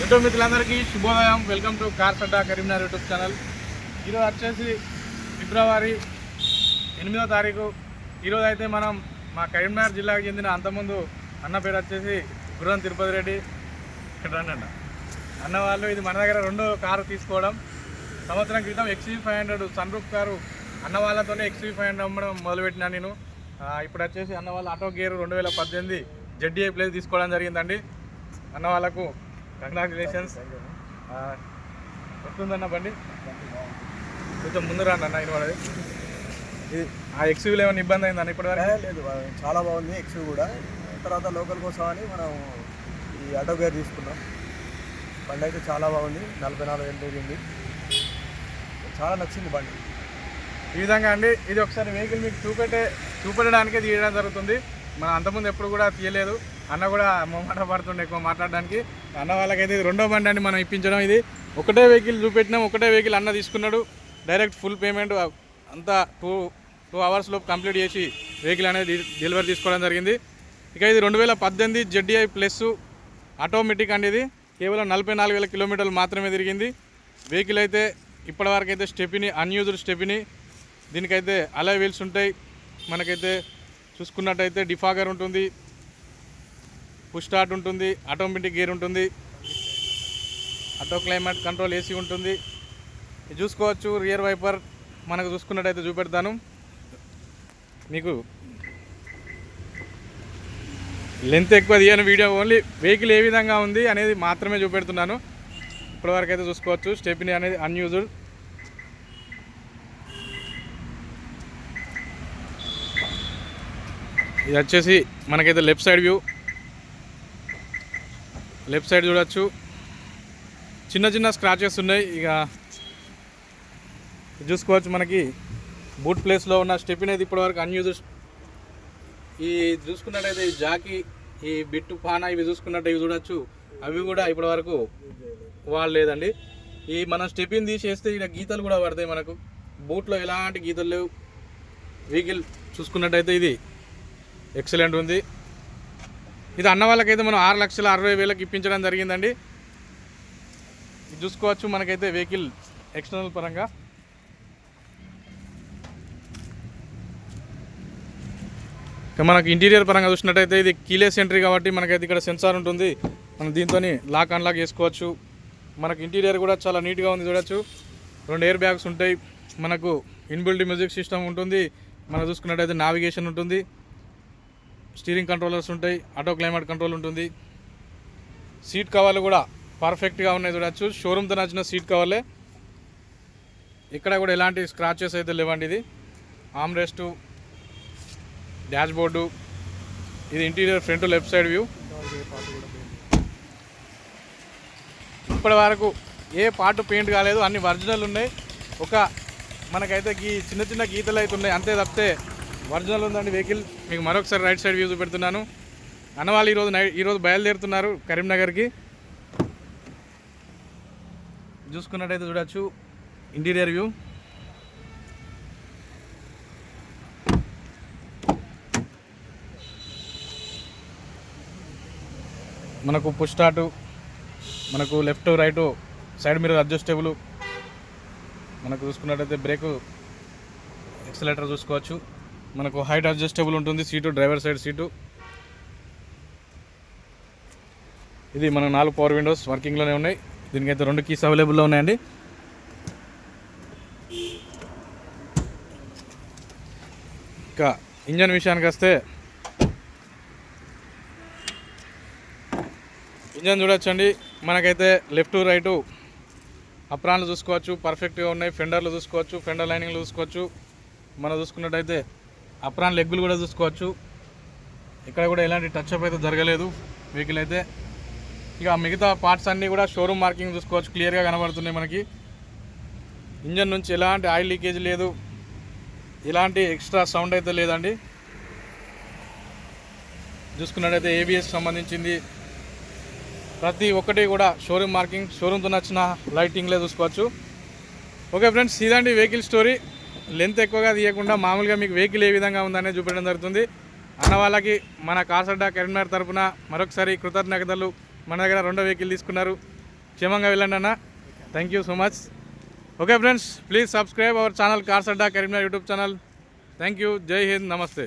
YouTube మిత్రులందరికీ శుభోదయం. Welcome to car సడ్డా కరీంనగర్ యూట్యూబ్ ఛానల్ ఈరోజు వచ్చేసి ఫిబ్రవరి ఎనిమిదో తారీఖు. ఈరోజు అయితే మనం మా కరీంనగర్ జిల్లాకు చెందిన అంతకుముందు అన్న పేరు వచ్చేసి గుర్రం తిరుపతి రెడ్డి. ఇక్కడ రండి అన్న. అన్న వాళ్ళు ఇది మన దగ్గర రెండో కారు తీసుకోవడం. సంవత్సరం క్రితం XUV five hundred sunroof car అన్న వాళ్ళతోనే ఎక్స్వీ ఫైవ్ హండ్రెడ్ అమ్మడం మొదలుపెట్టినా నేను. ఇప్పుడు వచ్చేసి అన్న వాళ్ళ ఆటో గేర్ రెండు వేల పద్దెనిమిది జెడ్డీఐ ప్లేస్ తీసుకోవడం జరిగిందండి. అన్న వాళ్ళకు కంగ్రాచులేషన్స్ వస్తుందన్న బండి? కొంచెం ముందు రాండి అన్న ఇది వాళ్ళది ఇది ఆ ఎక్స్యూలో ఏమైనా ఇబ్బంది అయిందన్న ఏ, లేదు చాలా బాగుంది ఎక్స్ కూడా. తర్వాత లోకల్ కోసం అని మనం ఈ ఆటో గేర్ తీసుకున్నాం. బండి అయితే చాలా బాగుంది నలభై నాలుగు వేలు తిరిగింది చాలా నచ్చింది బండి. ఈ విధంగా అండి ఇది ఒకసారి వెహికల్ మీకు చూపెట్టే చూపెట్టడానికే తీయడం జరుగుతుంది. మనం అంతకుముందు ఎప్పుడు కూడా తీయలేదు. అన్న కూడా మొమ్మట పడుతుండే ఎక్కువ మాట్లాడడానికి. అన్న వాళ్ళకైతే ఇది రెండో బండి అండి మనం ఇప్పించడం ఇది. ఒకటే వెహికల్ చూపెట్టినాం ఒకటే వెహికల్ అన్న తీసుకున్నాడు. డైరెక్ట్ ఫుల్ పేమెంట్ అంతా టూ టూ అవర్స్లో కంప్లీట్ చేసి వెహికల్ అనేది డెలివరీ తీసుకోవడం జరిగింది. ఇక ఇది రెండు వేల పద్దెనిమిది జెడ్డీఐ ప్లస్ ఆటోమేటిక్ అండి ఇది. కేవలం నలభై నాలుగు వేల కిలోమీటర్లు మాత్రమే తిరిగింది. వెహికల్ అయితే ఇప్పటివరకు అయితే స్టెపిని అన్యూజ్డ్ స్టెపిని దీనికైతే అలా వీల్స్ ఉంటాయి. మనకైతే చూసుకున్నట్టయితే డిఫాగర్ ఉంటుంది. స్టార్ట్ ఉంటుంది ఆటోమేటిక్ గేర్ ఉంటుంది ఆటో క్లైమేట్ కంట్రోల్ ఏసీ ఉంటుంది. ఇది చూసుకోవచ్చు రియర్ వైపర్ మనకు చూసుకున్నట్టయితే చూపెడతాను. మీకు లెంత్ ఎక్కువ తీయని వీడియో ఓన్లీ వెహికల్ ఏ విధంగా ఉంది అనేది మాత్రమే చూపెడుతున్నాను. ఇప్పటివరకు అయితే చూసుకోవచ్చు స్టెపినీ అనేది అన్యూజుడ్ ఇది వచ్చేసి మనకైతే left side view. Left side చూడొచ్చు. చిన్న చిన్న స్క్రాచెస్ ఉన్నాయి. ఇక ఇది చూసుకోవచ్చు మనకి. బూట్ ప్లేస్లో ఉన్న స్టెపిన్ అయితే ఇప్పటివరకు అన్యూజ్ ఈ చూసుకున్నట్టయితే ఈ జాకీ ఈ బిట్టు పాన ఇవి చూసుకున్నట్టు ఇవి చూడొచ్చు. అవి కూడా ఇప్పటివరకు వాడలేదండి. ఈ మనం స్టెపిన్ తీసేస్తే ఇక్కడ గీతలు కూడా పడతాయి మనకు. బూట్లో ఎలాంటి గీతలు లేవు. వెహికల్ చూసుకున్నట్టయితే ఇది. ఎక్సలెంట్ ఉంది. ఇది అన్న వాళ్ళకైతే మనం ఆరు లక్షల అరవై వేలకు ఇప్పించడం జరిగిందండి. ఇది చూసుకోవచ్చు మనకైతే వెహికల్ ఎక్స్టర్నల్ పరంగా. మనకి మనకు ఇంటీరియర్ పరంగా చూసినట్టయితే ఇది కీలెస్ ఎంట్రీ కాబట్టి మనకైతే ఇక్కడ సెన్సార్ ఉంటుంది. మనం దీంతో లాక్ అన్లాక్ చేసుకోవచ్చు. మనకు ఇంటీరియర్ కూడా చాలా నీట్గా ఉంది చూడొచ్చు. రెండు ఎయిర్ బ్యాగ్స్ ఉంటాయి. మనకు ఇన్బిల్డ్ మ్యూజిక్ సిస్టమ్ ఉంటుంది. మనం చూసుకున్నట్టయితే నావిగేషన్ ఉంటుంది. స్టీరింగ్ కంట్రోలర్స్ ఉంటాయి ఆటో క్లైమేట్ కంట్రోల్ ఉంటుంది. సీట్ కవర్లు కూడా పర్ఫెక్ట్గా ఉన్నాయి చూడవచ్చు షోరూమ్తో నచ్చిన సీట్ కవర్లే. ఇక్కడ కూడా ఎలాంటి స్క్రాచెస్ అయితే లేవండి ఇది. ఆమ్ రెస్టు డాష్ బోర్డు ఇది interior front left side view. ఇప్పటి వరకు ఏ పార్ట్ పెయింట్ కాలేదు అన్ని ఒరిజినల్ ఉన్నాయి. ఒక మనకైతే గీ చిన్న చిన్న గీతలు అయితే ఉన్నాయి. అంతే తప్పితే ఒరిజినల్ ఉందండి వెహికల్. మీకు మరొకసారి రైట్ సైడ్ వ్యూ చూపెడుతున్నాను. అన్నవాళ్ళు ఈరోజు నైట్ ఈరోజు బయలుదేరుతున్నారు కరీంనగర్కి. చూసుకున్నట్టయితే చూడవచ్చు ఇంటీరియర్ వ్యూ. మనకు పుష్ స్టార్టు మనకు left right side mirror adjustable. మనకు చూసుకున్నట్టయితే బ్రేకు ఎక్సలేటర్ చూసుకోవచ్చు. మనకు హైట్ అడ్జస్టబుల్ ఉంటుంది సీటు డ్రైవర్ సైడ్ సీటు. ఇది మన నాలుగు పవర్ విండోస్ వర్కింగ్లోనే ఉన్నాయి. దీనికైతే రెండు కీస్ అవైలబుల్లో ఉన్నాయండి. ఇంకా ఇంజన్ విషయానికి వస్తే ఇంజన్ చూడొచ్చండి. మనకైతే లెఫ్ట్ రైటు అప్రాన్లు చూసుకోవచ్చు పర్ఫెక్ట్గా ఉన్నాయి. ఫెండర్లు చూసుకోవచ్చు ఫెండర్ లైనింగ్లు చూసుకోవచ్చు. మనం చూసుకున్నట్టయితే అప్రాన్ లెగ్గులు కూడా చూసుకోవచ్చు. ఇక్కడ కూడా ఎలాంటి టచ్ అప్ అయితే జరగలేదు. వెహికల్ అయితే ఇక మిగతా పార్ట్స్ అన్నీ కూడా షోరూమ్ మార్కింగ్ చూసుకోవచ్చు. క్లియర్గా కనబడుతున్నాయి మనకి. ఇంజన్ నుంచి ఎలాంటి ఆయిల్ లీకేజ్ లేదు. ఎలాంటి ఎక్స్ట్రా సౌండ్ అయితే లేదండి. చూసుకున్నట్టయితే ఏబిఎస్ సంబంధించింది. ప్రతి ఒక్కటి కూడా షోరూమ్ మార్కింగ్ షోరూమ్తో నచ్చిన లైటింగ్లే చూసుకోవచ్చు. ఓకే ఫ్రెండ్స్ ఇదండి వెహికల్ స్టోరీ లెంత్ ఎక్కువగా తీయకుండా మామూలుగా మీకు వెహికల్ ఏ విధంగా ఉందనే చూపించడం జరుగుతుంది. అన్న వాళ్ళకి మన కాసడ్డ కరీంనగర్ తరపున మరొకసారి కృతజ్ఞతలు. మన దగ్గర రెండో వెహికల్ తీసుకున్నారు. క్షేమంగా వెళ్ళండి అన్న. Thank you so much okay friends please subscribe our channel cars Karimnagar YouTube channel thank you జై హింద్ నమస్తే